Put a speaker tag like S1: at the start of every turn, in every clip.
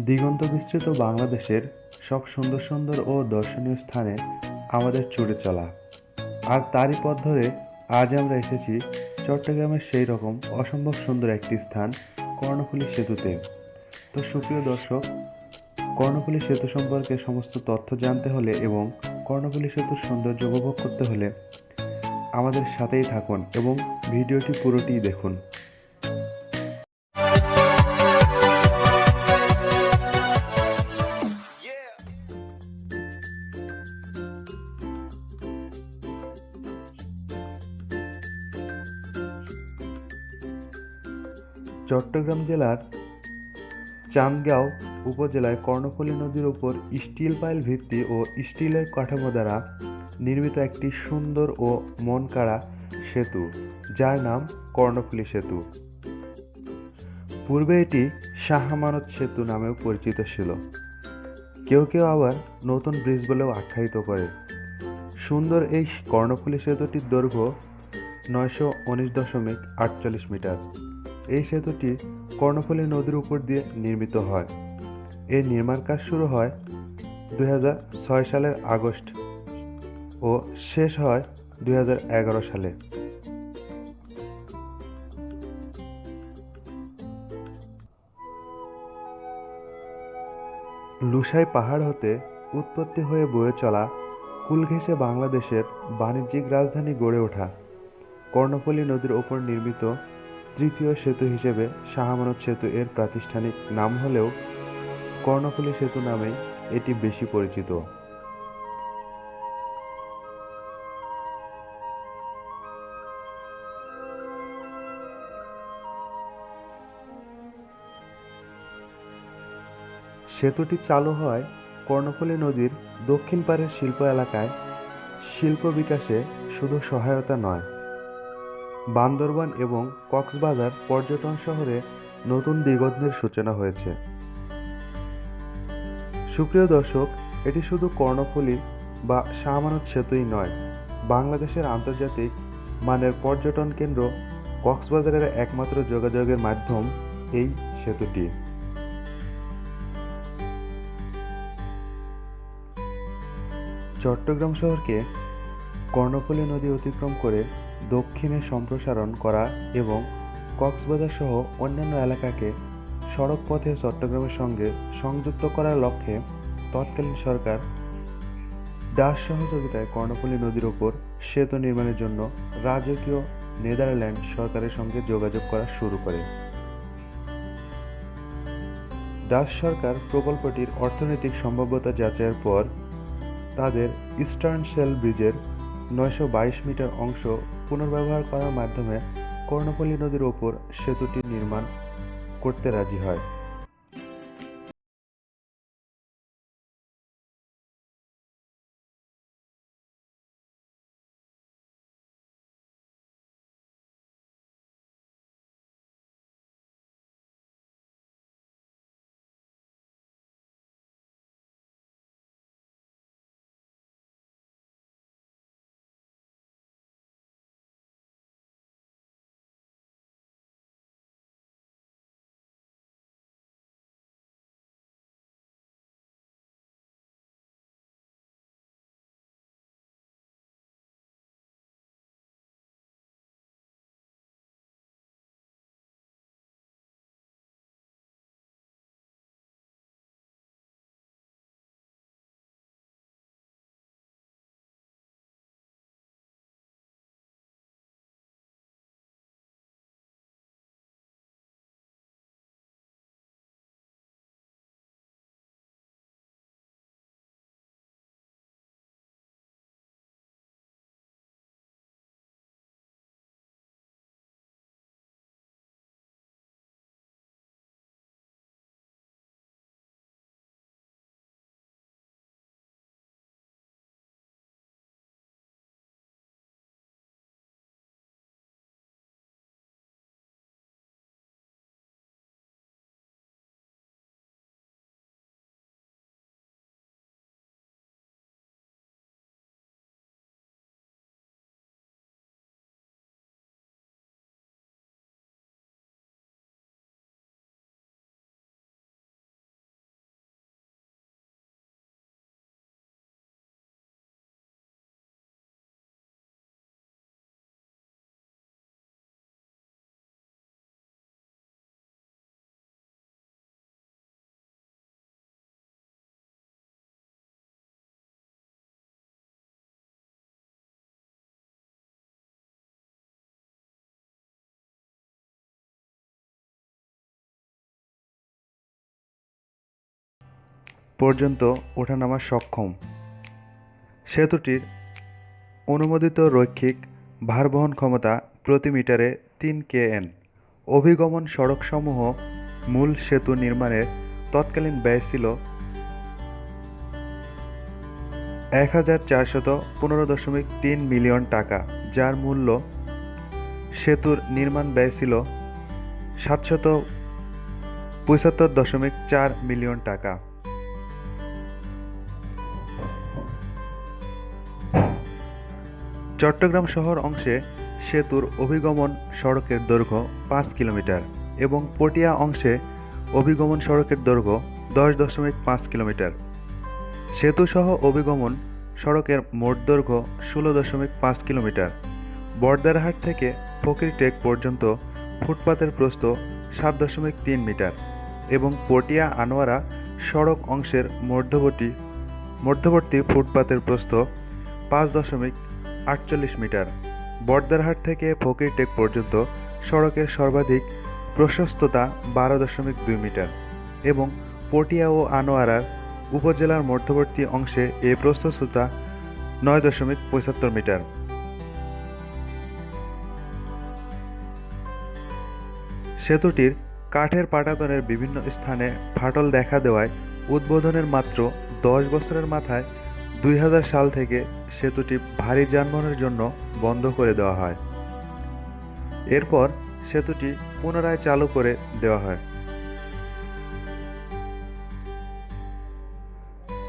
S1: দিগন্ত বিস্তৃত বাংলাদেশের সব সুন্দর সুন্দর ও দর্শনীয় স্থানে আমাদের চড়ে চলা। আর তারই পথ ধরে আজ আমরা এসেছি চট্টগ্রামের সেই রকম অসম্ভব সুন্দর একটি স্থান, কর্ণফুলী সেতুতে। তো সুপ্রিয় দর্শক, কর্ণফুলী সেতু সম্পর্কে সমস্ত তথ্য জানতে হলে এবং কর্ণফুলী সেতুর সৌন্দর্য উপভোগ করতে হলে আমাদের সাথেই থাকুন এবং ভিডিওটি পুরোটিই দেখুন। চট্টগ্রাম জেলার চান্দগাঁও উপজেলায় কর্ণফুলী নদীর উপর স্টিল পাইল ভিত্তি ও স্টিলের কাঠামো দ্বারা নির্মিত একটি সুন্দর ও মন কাড়া সেতু, যার নাম কর্ণফুলী সেতু। পূর্বে এটি শাহ আমানত সেতু নামেও পরিচিত ছিল। কেউ কেউ আবার নতুন ব্রিজ বলেও আখ্যায়িত করে। সুন্দর এই কর্ণফুলী সেতুটির দৈর্ঘ্য নয়শো উনিশ দশমিক আটচল্লিশ মিটার। এই সেতুটি কর্ণফুলী নদীর উপর দিয়ে নির্মিত হয়। এর নির্মাণ কাজ শুরু হয় দুই সালের আগস্ট ও শেষ হয় দুই হাজার এগারো সালে। লুসাই পাহাড় হতে উৎপত্তি হয়ে বয়ে চলা কুল ঘেঁষে বাংলাদেশের বাণিজ্যিক রাজধানী গড়ে ওঠা কর্ণফুলী নদীর ওপর নির্মিত তৃতীয় সেতু হিসেবে শাহমানত সেতু এর প্রাতিষ্ঠানিক নাম হলেও কর্ণফুলী সেতু নামেই এটি বেশি পরিচিত। সেতুটি চালু হয় কর্ণফুলী নদীর দক্ষিণ পাড়ের শিল্প এলাকায় শিল্প বিকাশে শুধু সহায়তা নয় বান্দরবান এবং কক্সবাজার পর্যটন শহরে নতুন দিগন্তের সূচনা হয়েছে। সুপ্রিয় দর্শক, এটি শুধু কর্ণফুলী বা শাহমানত সেতুই নয়, বাংলাদেশের আন্তর্জাতিক মানের পর্যটন কেন্দ্র কক্সবাজারের একমাত্র যোগাযোগের মাধ্যম এই সেতুটি। চট্টগ্রাম শহরকে কর্ণফুলী নদী অতিক্রম করে দক্ষিণে সম্প্রসারণ করা এবং কক্সবাজার সহ অন্যান্য এলাকাকে সড়ক পথে চট্টগ্রামের সঙ্গে সংযুক্ত করার লক্ষ্যে তৎকালীন সরকার ডাচ সহযোগিতায় কর্ণফুলী নদীর ওপর সেতু নির্মাণের জন্য রাজকীয় নেদারল্যান্ড সরকারের সঙ্গে যোগাযোগ করা শুরু করে। ডাচ সরকার প্রকল্পটির অর্থনৈতিক সম্ভাব্যতা যাচাইয়ের পর তাদের ইস্টার্ন শেল ব্রিজের নয়শো বাইশ মিটার অংশ পুনর্ব্যবহার করার মাধ্যমে কর্ণফুলী নদীর ওপর সেতুটি নির্মাণ করতে রাজি হয়। পর্যন্ত ওঠানামা সক্ষম। সেতুটির অনুমোদিত রৈখিক ভারবহন ক্ষমতা প্রতি মিটারে তিন কেএন। অভিগমন সড়কসমূহ মূল সেতু নির্মাণের তৎকালীন ব্যয় ছিল এক হাজার চারশত পনেরো দশমিক তিন মিলিয়ন টাকা, যার মূল্য সেতুর নির্মাণ ব্যয় ছিল সাতশত পঁচাত্তর দশমিক চার মিলিয়ন টাকা। চট্টগ্রাম শহর অংশে সেতুর অভিগমন সড়কের দৈর্ঘ্য পাঁচ কিলোমিটার এবং পটিয়া অংশে অভিগমন সড়কের দৈর্ঘ্য দশ দশমিক পাঁচ কিলোমিটার। সেতুসহ অভিগমন সড়কের মোট দৈর্ঘ্য ষোলো দশমিক পাঁচ কিলোমিটার। বর্দারহাট থেকে ফকিরটেক পর্যন্ত ফুটপাতের প্রস্থ সাত দশমিক তিন মিটার এবং পটিয়া আনোয়ারা সড়ক অংশের মধ্যবর্তী মধ্যবর্তী ফুটপাতের প্রস্থ পাঁচ দশমিক আটচল্লিশ মিটার। বর্দারহাট থেকে ফকিরটেক পর্যন্ত সড়কের সর্বাধিক প্রশস্ততা বারো দশমিক দুই মিটার এবং পটিয়া ও আনোয়ারার উপজেলার মধ্যবর্তী অংশে এ প্রশস্ততা নয় দশমিক পঁচাত্তর মিটার। সেতুটির কাঠের পাটাতনের বিভিন্ন স্থানে ফাটল দেখা দেওয়ায় উদ্বোধনের মাত্র দশ বছরের মাথায় দুই হাজার সাল থেকে সেতুটি ভারী যানবাহনের জন্য বন্ধ করে দেওয়া হয়। এরপর সেতুটি পুনরায় চালু করে দেওয়া হয়।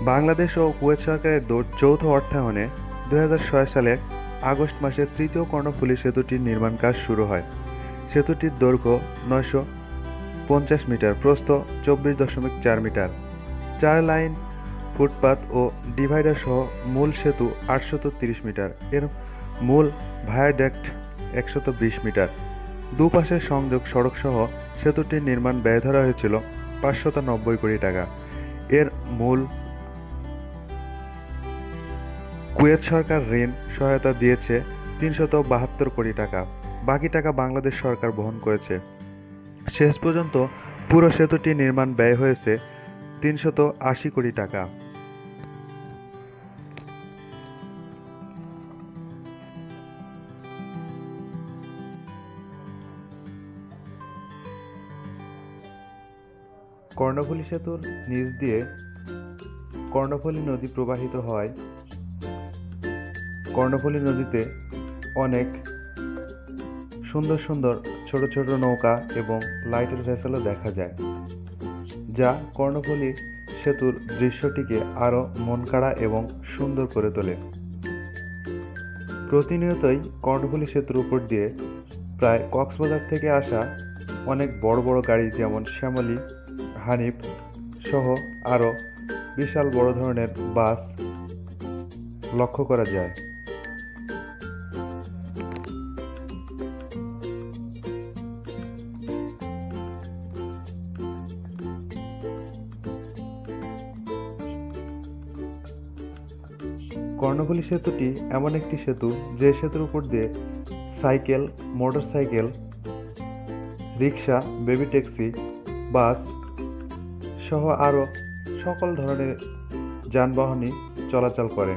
S1: বাংলাদেশ ও কুয়েত সরকারের যৌথ অর্থায়নে দুই সালের আগস্ট মাসে তৃতীয় কর্ণফুলী সেতুটির নির্মাণ কাজ শুরু হয়। সেতুটির দৈর্ঘ্য নয়শো পঞ্চাশ মিটার, প্রস্থ চব্বিশ দশমিক চার মিটার। চার লাইন ফুটপাত ও ডিভাইডার সহ মূল সেতু আটশত মিটার। এর মূল ভায়াডাক্ট একশত মিটার। দুপাশের সংযোগ সড়ক সহ সেতুটির নির্মাণ ব্যয় ধরা হয়েছিল পাঁচশত নব্বই কোটি টাকা। এর মূল কুয়েত সরকার ঋণ সহায়তা দিয়েছে তিনশত বাহাত্তর কোটি টাকা। বাকি টাকা বাংলাদেশ সরকার বহন করেছে। শেষ পর্যন্ত পুরো সেতুটি নির্মাণ ব্যয় হয়েছে তিনশত আশি কোটি টাকা। কর্ণফুলী সেতুর নিচ দিয়ে কর্ণফুলী নদী প্রবাহিত হয়। কর্ণফুলী নদীতে অনেক সুন্দর সুন্দর ছোট ছোট নৌকা এবং লাইটের ভেসেলও দেখা যায়, যা কর্ণফুলী সেতুর দৃশ্যটিকে আরও মনকাড়া এবং সুন্দর করে তোলে। প্রতিনিয়তই কর্ণফুলী সেতুর উপর দিয়ে প্রায় কক্সবাজার থেকে আসা অনেক বড় বড় গাড়ি যেমন শ্যামলী হানিফ সহ আরও বিশাল বড় ধরনের বাস লক্ষ্য করা যায়। কর্ণফুলী সেতুটি এমন একটি সেতু, যে সেতুর উপর দিয়ে cycle, motorcycle, rickshaw, baby taxi, bus সহ আরও সকল ধরনের যানবাহনই চলাচল করে।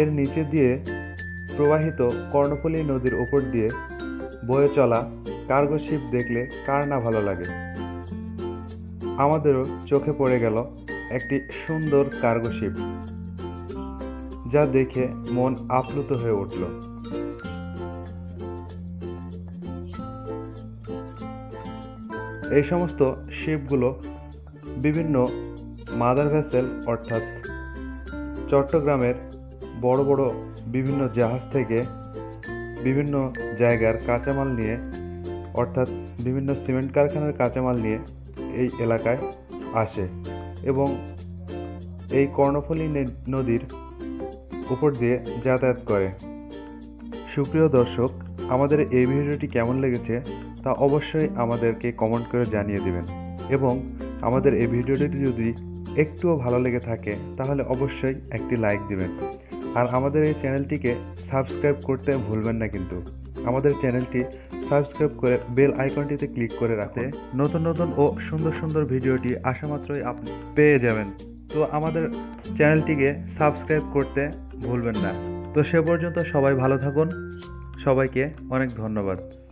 S1: এর নিচে দিয়ে প্রবাহিত কর্ণফুলী নদীর উপর দিয়ে বয়ে চলা কার্গো শিপ দেখলে কার না ভালো লাগে? আমাদেরও চোখে পড়ে গেল একটি সুন্দর কার্গো শিপ যা দেখে মন আপ্লুত হয়ে উঠল। এই সমস্ত শিপগুলো বিভিন্ন মাদার ভেসেল অর্থাৎ চট্টগ্রামের বড় বড় বিভিন্ন জাহাজ থেকে বিভিন্ন জায়গার কাঁচামাল নিয়ে অর্থাৎ বিভিন্ন সিমেন্ট কারখানার কাঁচামাল নিয়ে এই এলাকায় আসে এবং এই কর্ণফুলী নদীর উপর দিয়ে যাতায়াত করে। সুপ্রিয় দর্শক, আমাদের এই ভিডিওটি কেমন লেগেছে তা অবশ্যই আমাদেরকে কমেন্ট করে জানিয়ে দেবেন এবং আমাদের এই ভিডিওটি যদি একটুও ভালো লেগে থাকে, তাহলে অবশ্যই একটি লাইক দিবেন। আর আমাদের এই চ্যানেলটিকে সাবস্ক্রাইব করতে ভুলবেন না কিন্তু। আমাদের চ্যানেলটি সাবস্ক্রাইব করে বেল আইকনটিতে ক্লিক করে রাখতে নতুন নতুন ও সুন্দর সুন্দর ভিডিওটি আসা মাত্রই আপনি পেয়ে যাবেন। তো আমাদের চ্যানেলটিকে সাবস্ক্রাইব করতে ভুলবেন না। তো সে পর্যন্ত সবাই ভালো থাকুন। সবাইকে অনেক ধন্যবাদ।